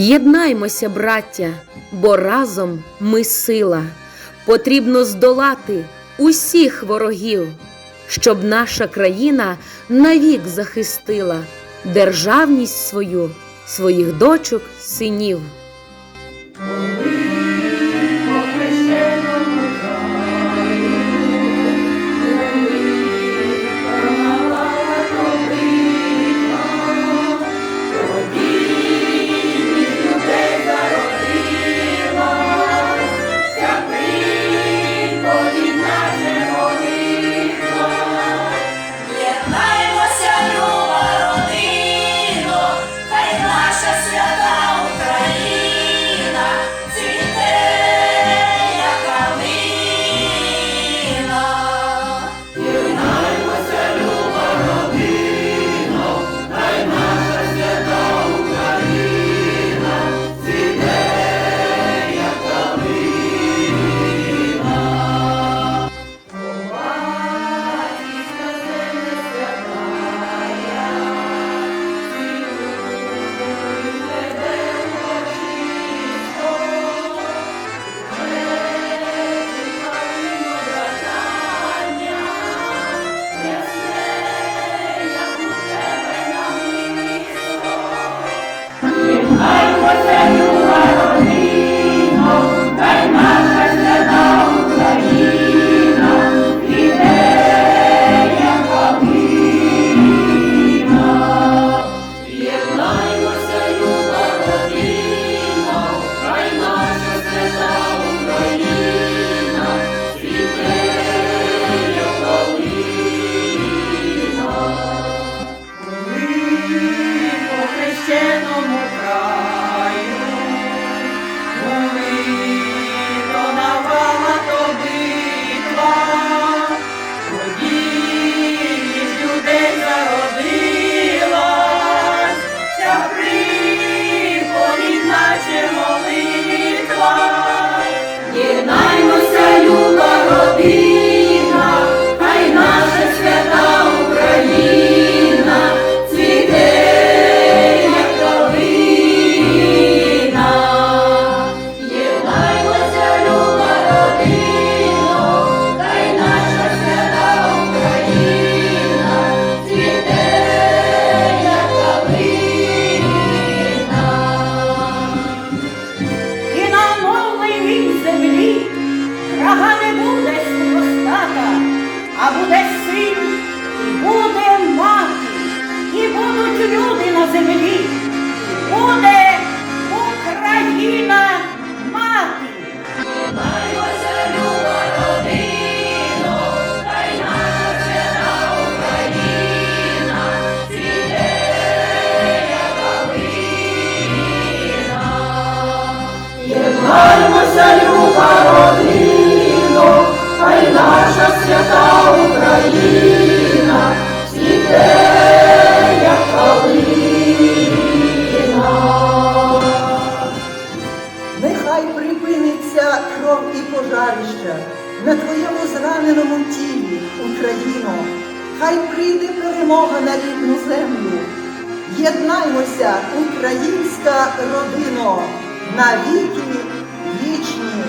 Єднаймося, браття, бо разом ми сила. Потрібно здолати усіх ворогів, щоб наша країна навік захистила державність свою, своїх дочок, синів. Rahanebundes, Mostata, Abudecim, пораненому тілі, Україно, хай прийде перемога на рідну землю. Єднаймося, українська родино, навіки вічні.